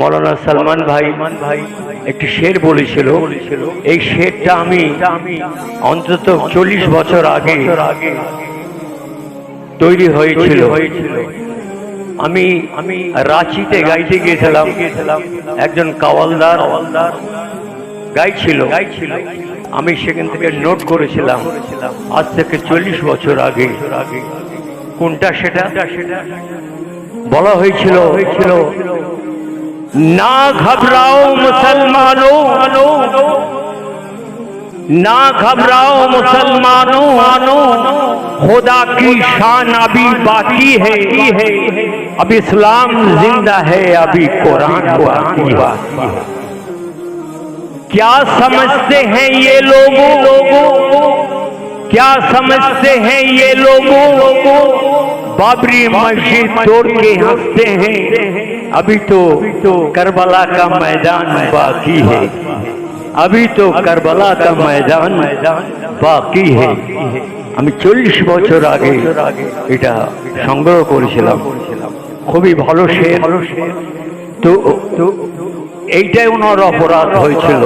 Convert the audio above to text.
মৌলানা সালমান ভাই একটি শের বলেছিল, এই শেরটা আমি অন্তত চল্লিশ বছর আগে তৈরি হয়েছিল। আমি আমি রাঁচিতে গাইতে গিয়েছিলাম, একজন কাওয়ালদার গাইছিল। গাইছিল আমি সেখান থেকে নোট করেছিলাম, আজ থেকে চল্লিশ বছর আগে। কোনটা সেটা? সেটা বলা হয়েছিল হয়েছিল نہ گھبراؤ مسلمانوں، نہ گھبراؤ مسلمانوں، خدا کی شان ابھی باقی ہے۔ اب اسلام زندہ ہے، ابھی قرآن باقی ہے۔ کیا سمجھتے ہیں یہ لوگوں؟ لوگوں کیا سمجھتے ہیں یہ لوگوں لوگوں؟ बाबरी मस्जिद तोड़ के हंसते हैं अभी तो तो करबला का मैदान बाकी है अभी तो करबला का मैदान বাকি হে আমি চল্লিশ বছর আগে এটা সংগ্রহ করেছিলাম খুবই ভালো শের তো তো এইটাই ওনার অপরাধ হয়েছিল